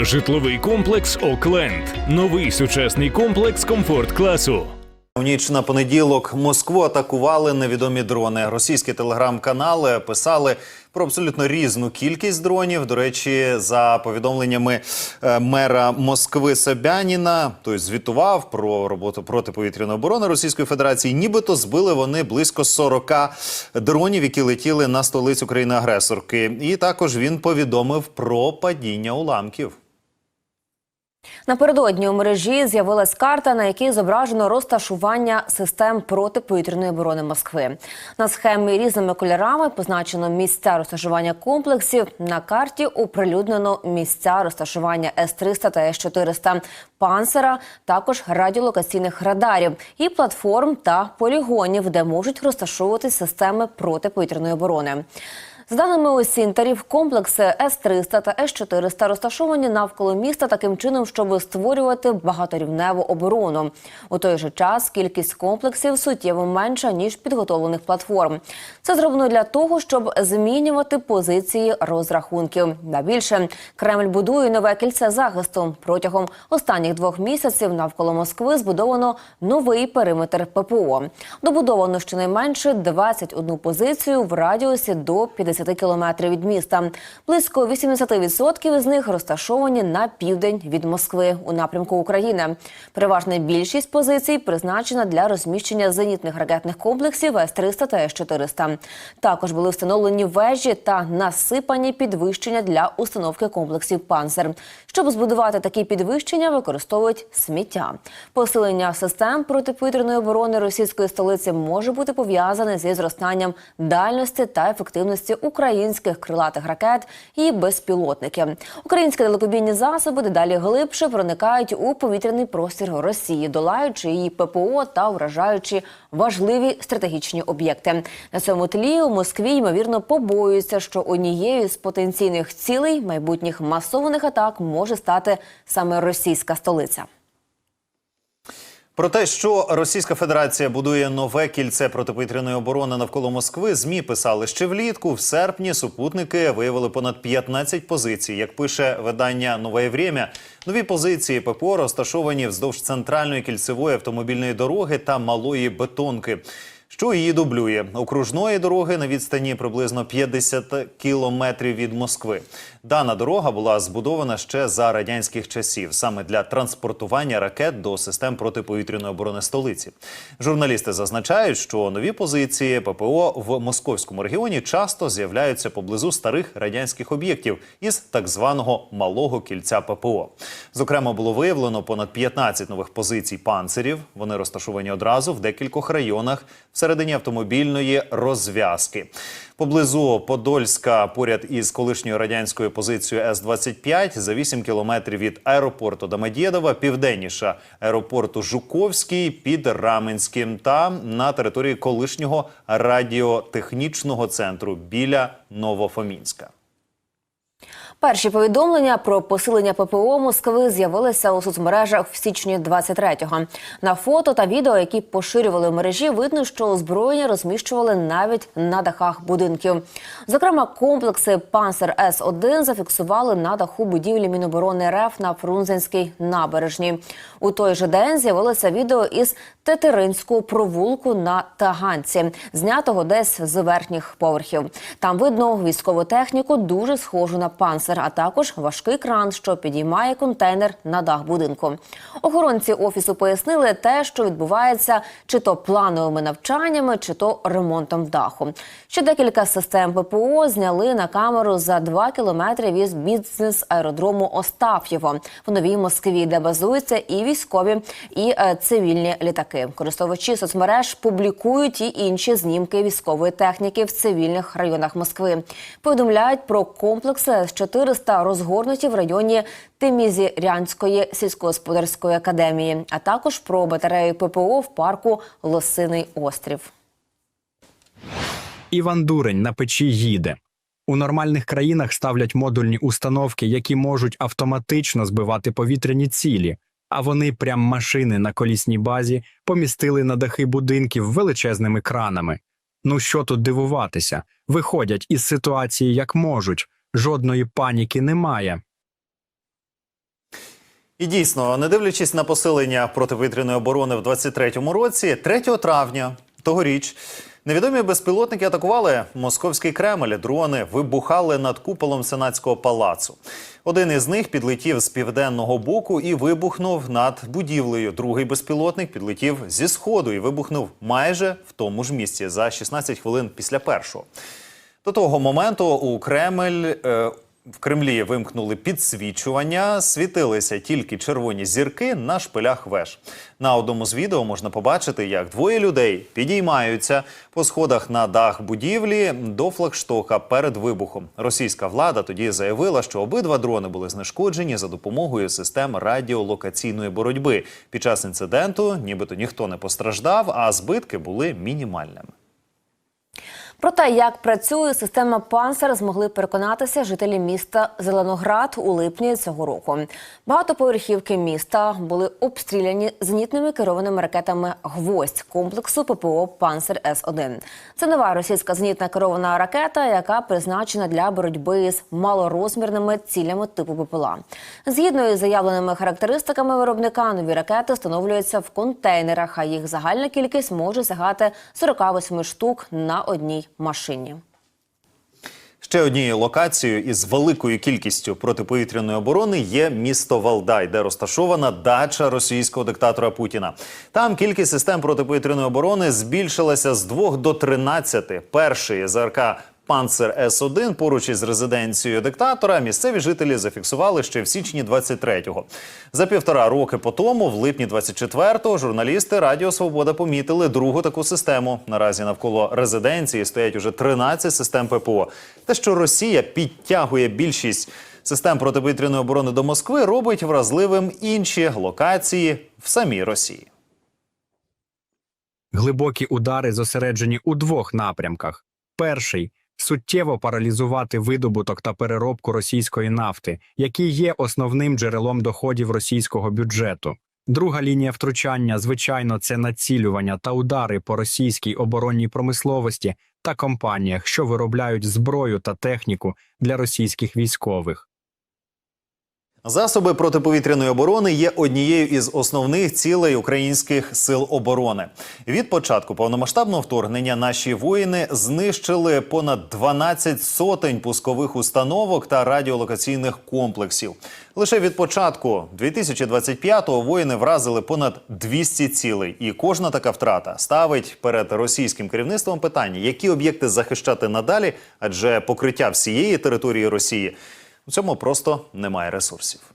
Житловий комплекс Окленд. Новий сучасний комплекс комфорт класу. У ніч на понеділок Москву атакували невідомі дрони. Російські телеграм-канали писали про абсолютно різну кількість дронів. До речі, за повідомленнями е, мера Москви Собяніна, той звітував про роботу протиповітряної оборони Російської Федерації. Нібито збили вони близько 40 дронів, які летіли на столицю країни-агресорки. І також він повідомив про падіння уламків. Напередодні у мережі з'явилась карта, на якій зображено розташування систем протиповітряної оборони Москви. На схемі різними кольорами позначено місця розташування комплексів. На карті оприлюднено місця розташування С-300 та С-400 панцера, також радіолокаційних радарів і платформ та полігонів, де можуть розташовуватись системи протиповітряної оборони. За даними осінтерів, комплекси С-300 та С-400 розташовані навколо міста таким чином, щоб створювати багаторівневу оборону. У той же час кількість комплексів суттєво менша ніж підготовлених платформ. Це зроблено для того, щоб змінювати позиції розрахунків. На більше Кремль будує нове кільце захисту. Протягом останніх двох місяців навколо Москви збудовано новий периметр ППО. Добудовано щонайменше 21 позицію в радіусі до 50 кілометрів від міста. Близько 80% з них розташовані на південь від Москви у напрямку України. Переважна більшість позицій призначена для розміщення зенітних ракетних комплексів С-300 та С-400. Також були встановлені вежі та насипані підвищення для установки комплексів «Панцер». Щоб збудувати такі підвищення, використовують сміття. Посилення систем протиповітряної оборони російської столиці може бути пов'язане зі зростанням дальності та ефективності українських крилатих ракет і безпілотників. Українські далекобійні засоби дедалі глибше проникають у повітряний простір Росії, долаючи її ППО та вражаючи важливі стратегічні об'єкти. На цьому тлі у Москві ймовірно побоюються, що однією з потенційних цілей майбутніх масованих атак може стати саме російська столиця. Про те, що Російська Федерація будує нове кільце протиповітряної оборони навколо Москви, змі писали ще влітку. В серпні супутники виявили понад 15 позицій. Як пише видання Нове Время, нові позиції ППО розташовані вздовж центральної кільцевої автомобільної дороги та малої бетонки. Що її дублює окружної дороги на відстані приблизно 50 кілометрів від Москви. Дана дорога була збудована ще за радянських часів, саме для транспортування ракет до систем протиповітряної оборони столиці. Журналісти зазначають, що нові позиції ППО в московському регіоні часто з'являються поблизу старих радянських об'єктів із так званого малого кільця ППО. Зокрема, було виявлено понад 15 нових позицій панцирів. Вони розташовані одразу в декількох районах всередині автомобільної розв'язки. Поблизу Подольська, поряд із колишньою радянською позицією С-25, за 8 кілометрів від аеропорту Домодєдова, південніша аеропорту Жуковський під Раменським та на території колишнього радіотехнічного центру біля Новофомінська. Перші повідомлення про посилення ППО Москви з'явилися у соцмережах в січні 23-го. На фото та відео, які поширювали в мережі, видно, що озброєння розміщували навіть на дахах будинків. Зокрема, комплекси Панцер С 1 зафіксували на даху будівлі Міноборони РФ на Фрунзенській набережні. У той же день з'явилося відео із Тетеринського провулку на Таганці, знятого десь з верхніх поверхів. Там видно військову техніку, дуже схожу на панцир, а також важкий кран, що підіймає контейнер на дах будинку. Охоронці офісу пояснили те, що відбувається чи то плановими навчаннями, чи то ремонтом даху. Ще декілька систем ППО зняли на камеру за два кілометри від бізнес-аеродрому Остаф'єво в Новій Москві, де базуються і військові, і е, цивільні літаки. Користувачі соцмереж публікують і інші знімки військової техніки в цивільних районах Москви. Повідомляють про комплекси С-400 розгорнуті в районі Тимізірянської сільськогосподарської академії, а також про батарею ППО в парку Лосиний острів. Іван Дурень на печі їде. У нормальних країнах ставлять модульні установки, які можуть автоматично збивати повітряні цілі, а вони прям машини на колісній базі помістили на дахи будинків величезними кранами. Ну що тут дивуватися? Виходять із ситуації як можуть, жодної паніки немає. І дійсно, не дивлячись на посилення протиповітряної оборони в 23-му році, 3 травня тогоріч невідомі безпілотники атакували московський Кремль. Дрони вибухали над куполом сенатського палацу. Один із них підлетів з південного боку і вибухнув над будівлею. Другий безпілотник підлетів зі сходу і вибухнув майже в тому ж місці за 16 хвилин після першого. До того моменту у Кремль е, в Кремлі вимкнули підсвічування, світилися тільки червоні зірки на шпилях веж. На одному з відео можна побачити, як двоє людей підіймаються по сходах на дах будівлі до флагштока перед вибухом. Російська влада тоді заявила, що обидва дрони були знешкоджені за допомогою систем радіолокаційної боротьби. Під час інциденту нібито ніхто не постраждав, а збитки були мінімальними. Про те, як працює система «Панцер», змогли переконатися жителі міста Зеленоград у липні цього року. Багатоповерхівки міста були обстріляні зенітними керованими ракетами «Гвоздь» комплексу ППО «Панцер С-1». Це нова російська зенітна керована ракета, яка призначена для боротьби з малорозмірними цілями типу БПЛА. Згідно із заявленими характеристиками виробника, нові ракети встановлюються в контейнерах, а їх загальна кількість може сягати 48 штук на одній машині. Ще однією локацією із великою кількістю протиповітряної оборони є місто Валдай, де розташована дача російського диктатора Путіна. Там кількість систем протиповітряної оборони збільшилася з 2 до 13. Перший ЗРК Панцер С-1 поруч із резиденцією диктатора місцеві жителі зафіксували ще в січні 23-го. За півтора роки по тому, в липні 24-го, журналісти Радіо Свобода помітили другу таку систему. Наразі навколо резиденції стоять уже 13 систем ППО. Те, що Росія підтягує більшість систем протиповітряної оборони до Москви, робить вразливим інші локації в самій Росії. Глибокі удари зосереджені у двох напрямках: перший суттєво паралізувати видобуток та переробку російської нафти, які є основним джерелом доходів російського бюджету. Друга лінія втручання, звичайно, це націлювання та удари по російській оборонній промисловості та компаніях, що виробляють зброю та техніку для російських військових. Засоби протиповітряної оборони є однією із основних цілей українських сил оборони. Від початку повномасштабного вторгнення наші воїни знищили понад 12 сотень пускових установок та радіолокаційних комплексів. Лише від початку 2025-го воїни вразили понад 200 цілей, і кожна така втрата ставить перед російським керівництвом питання, які об'єкти захищати надалі, адже покриття всієї території Росії у цьому просто немає ресурсів.